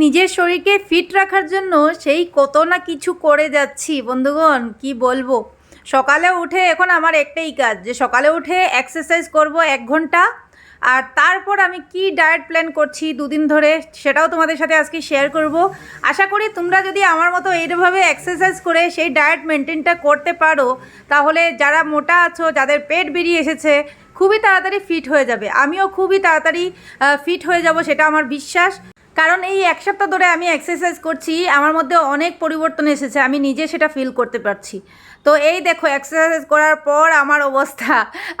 নিজের শরীরকে ফিট রাখার জন্য সেই কত না কিছু করে যাচ্ছি, বন্ধুগণ, কি বলব? সকালে উঠে এখন আমার একটাই কাজ, যে সকালে উঠে এক্সারসাইজ করব এক ঘণ্টা, আর তারপর আমি কি ডায়েট প্ল্যান করছি দুদিন ধরে সেটাও তোমাদের সাথে আজকে শেয়ার করব। আশা করি তোমরা যদি আমার মতো এইভাবে এক্সারসাইজ করে সেই ডায়েট মেনটেনটা করতে পারো, তাহলে যারা মোটা আছো, যাদের পেট বেরিয়ে এসেছে, খুবই তাড়াতাড়ি ফিট হয়ে যাবে। আমিও খুবই তাড়াতাড়ি ফিট হয়ে যাব, সেটা আমার বিশ্বাস। কারণ এই এক সপ্তাহ ধরে আমি এক্সারসাইজ করছি, আমার মধ্যে অনেক পরিবর্তন এসেছে, আমি নিজে সেটা ফিল করতে পারছি। তো এই দেখো এক্সারসাইজ করার পর আমার অবস্থা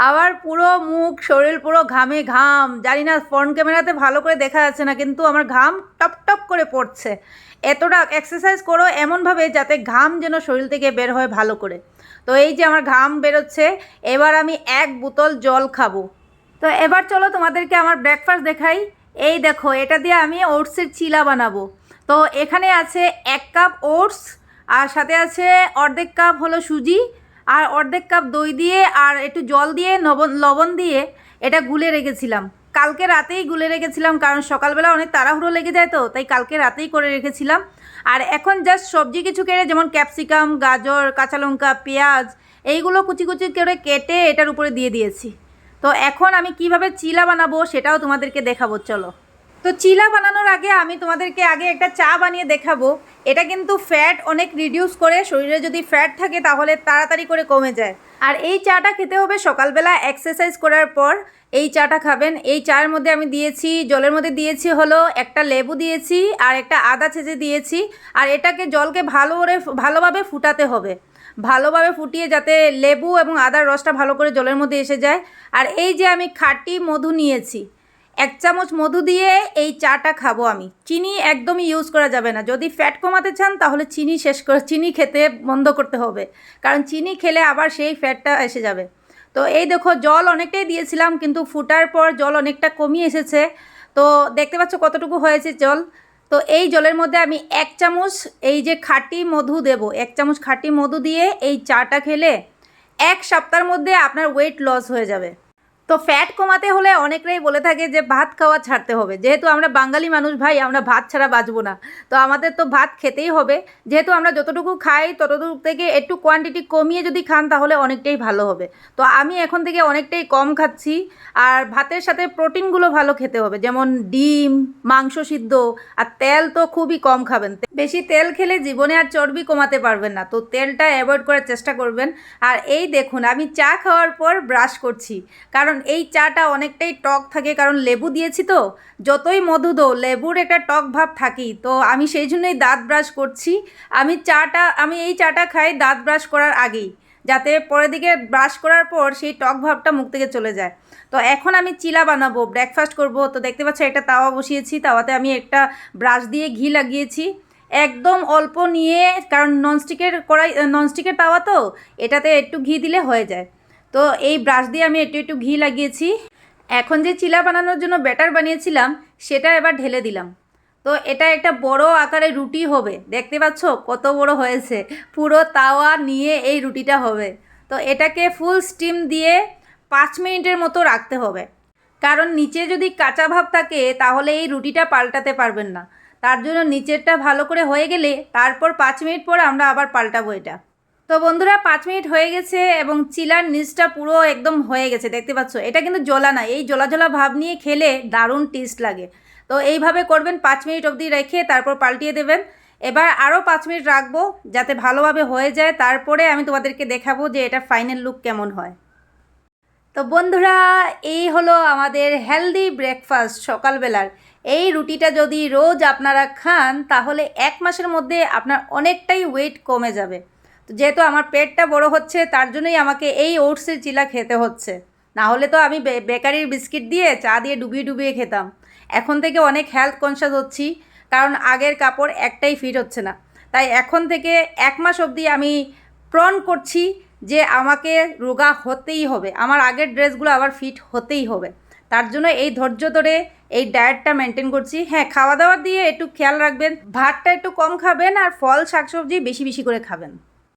আবার পুরো মুখ, শরীর পুরো ঘামে ঘাম, জানি না ফ্রন্ট ক্যামেরাতে ভালো করে দেখা যাচ্ছে না, কিন্তু আমার ঘাম টপ টপ করে পড়ছে। এতটা এক্সারসাইজ করো এমনভাবে যাতে ঘাম যেন শরীর থেকে বের হয় ভালো করে। তো এই যে আমার ঘাম বেরোচ্ছে, এবার আমি এক বোতল জল খাব। তো এবার চলো তোমাদেরকে আমার ব্রেকফাস্ট দেখাই। এই দেখো, এটা দিয়ে আমি ওটসের চিলা বানাবো। তো এখানে আছে এক কাপ ওটস, আর সাথে আছে অর্ধেক কাপ হলো সুজি, আর অর্ধেক কাপ দই দিয়ে, আর একটু জল দিয়ে লবণ লবণ দিয়ে এটা গুলে রেখেছিলাম। কালকে রাতেই গুলে রেখেছিলাম, কারণ সকালবেলা অনেক তাড়াহুড়ো লেগে যায় তো, তাই কালকে রাতেই করে রেখেছিলাম। আর এখন জাস্ট সবজি কিছু কেটে যেমন ক্যাপসিকাম, গাজর, কাঁচা লঙ্কা, পেঁয়াজ, এইগুলো কুচি কুচি করে কেটে এটার উপরে দিয়ে দিয়েছি। তো এখন আমি কীভাবে চিলা বানাবো সেটাও তোমাদেরকে দেখাবো, চলো। তো চিলা বানানোর আগে আমি তোমাদেরকে আগে একটা চা বানিয়ে দেখাবো। এটা কিন্তু ফ্যাট অনেক রিডিউস করে, শরীরে যদি ফ্যাট থাকে তাহলে তাড়াতাড়ি করে কমে যায়। আর এই চাটা খেতে হবে সকালবেলা এক্সারসাইজ করার পর। এই চাটা খাবেন। এই চায়ের মধ্যে আমি দিয়েছি, জলের মধ্যে দিয়েছি হলো একটা লেবু দিয়েছি আর একটা আদা ছেঁচে দিয়েছি। আর এটাকে জলকে ভালো করে ভালোভাবে ফুটাতে হবে। ভালোভাবে ফুটিয়ে যাতে লেবু এবং আদার রসটা ভালো করে জলের মধ্যে এসে যায়। আর এই যে আমি খাটি মধু নিয়েছি এক চামচ মধু দিয়ে এই চাটা খাব আমি। চিনি একদমই ইউজ করা যাবে না। যদি ফ্যাট কমাতে চান, তাহলে চিনি শেষ করে, চিনি খেতে বন্ধ করতে হবে। কারণ চিনি খেলে আবার সেই ফ্যাটটা এসে যাবে। তো এই দেখো, জল অনেকটাই দিয়েছিলাম, কিন্তু ফুটার পর জল অনেকটা কমিয়ে এসেছে। তো দেখতে পাচ্ছ কতটুকু হয়েছে জল? তো এই জলের মধ্যে আমি এক চামচ এই যে খাঁটি মধু দেব। এক চামচ খাঁটি মধু দিয়ে এই চাটা খেলে এক সপ্তাহের মধ্যে আপনার ওয়েট লস হয়ে যাবে। তো ফ্যাট কমাতে হলে অনেকরাই বলে থাকে যে ভাত খাওয়া ছাড়তে হবে। যেহেতু আমরা বাঙালি মানুষ ভাই, আমরা ভাত ছাড়া বাঁচবো না। তো আমাদের তো ভাত খেতেই হবে। যেহেতু আমরা যতটুকু খাই, ততটুকু থেকে একটু কোয়ান্টিটি কমিয়ে যদি খান, তাহলে অনেকটাই ভালো হবে। তো আমি এখন থেকে অনেকটাই কম খাচ্ছি। আর ভাতের সাথে প্রোটিনগুলো ভালো খেতে হবে। যেমন ডিম, মাংস সিদ্ধ, আর তেল তো খুবই কম খাবেন। বেশি তেল খেলে জীবনে আর চর্বি কমাতে পারবেন না। তো তেলটা অ্যাভয়েড করার চেষ্টা করবেন। আর এই দেখুন, আমি চা খাওয়ার পর ব্রাশ করছি। কারণ এই চাটা অনেকটাই টক থাকে, কারণ লেবু দিয়েছি তো। যতই মধু দো, লেবুর একটা টক ভাব থাকি তো আমি সেই জন্যই দাঁত ব্রাশ করছি। আমি চাটা, আমি এই চাটা খাই দাঁত ব্রাশ করার আগেই, যাতে পরের দিকে ব্রাশ করার পর সেই টক ভাবটা মুখ থেকে চলে যায়। তো এখন আমি চিলা বানাবো ব্রেকফাস্ট করব। তো দেখতে পাচ্ছি একটা তাওয়া বসিয়েছি, তাওয়াতে আমি একটা ব্রাশ দিয়ে ঘি লাগিয়েছি। একদম অল্প নিয়ে, কারণ ননস্টিকের কড়াই ননস্টিকের তাওয়া তো, এটাতে একটু ঘি দিলে হয়ে যায়। তো এই ব্রাশ দিয়ে আমি একটু একটু ঘি লাগিয়েছি। এখন যে চিলা বানানোর জন্য ব্যাটার বানিয়েছিলাম, সেটা এবার ঢেলে দিলাম। তো এটা একটা বড় আকারে রুটি হবে। দেখতে পাচ্ছ কত বড় হয়েছে। পুরো তাওয়া নিয়ে এই রুটিটা হবে। তো এটাকে ফুল স্টিম দিয়ে পাঁচ মিনিটের মতো রাখতে হবে। কারণ নিচে যদি কাঁচা ভাব থাকে, তাহলে এই রুটিটা পাল্টাতে পারবেন না। তার জন্য নিচেরটা ভালো করে হয়ে গেলে তারপর পাঁচ মিনিট পর আমরা আবার পাল্টাবো এটা। তো বন্ধুরা, পাঁচ মিনিট হয়ে গেছে এবং চিলার নিচটা পুরো একদম হয়ে গেছে, দেখতে পাচ্ছ? এটা কিন্তু জলা না, এই জলা জলা ভাব নিয়ে খেলে দারুণ টেস্ট লাগে। তো এইভাবে করবেন, পাঁচ মিনিট অবধি রেখে তারপর পাল্টিয়ে দেবেন। এবার আরও পাঁচ মিনিট রাখব, যাতে ভালোভাবে হয়ে যায়। তারপরে আমি তোমাদেরকে দেখাবো যে এটা ফাইনাল লুক কেমন হয়। তো বন্ধুরা, এই হলো আমাদের হেলদি ব্রেকফাস্ট সকালবেলার। এই রুটিটা যদি রোজ আপনারা খান, তাহলে এক মাসের মধ্যে আপনার অনেকটাই ওয়েট কমে যাবে। যেহেতু আমার পেটটা বড় হচ্ছে, তার জন্যই আমাকে এই ওটসের চিলা খেতে হচ্ছে। না হলে তো আমি বেকারির বিস্কিট দিয়ে চা দিয়ে ডুবিয়ে ডুবিয়ে খেতাম। এখন থেকে অনেক হেলথ কনসিয়াস হচ্ছি, কারণ আগের কাপড় একটাই ফিট হচ্ছে না। তাই এখন থেকে এক মাস অবধি আমি প্রণ করছি যে আমাকে রোগা হতেই হবে। আমার আগের ড্রেসগুলো আবার ফিট হতেই হবে। তার জন্য এই ধৈর্য ধরে এই ডায়েটটা মেনটেন করছি। হ্যাঁ খাওয়া দাওয়া দিয়ে একটু খেয়াল রাখবেন। ভাতটা একটু কম খাবেন আর ফল, শাকসবজি বেশি বেশি করে খাবেন।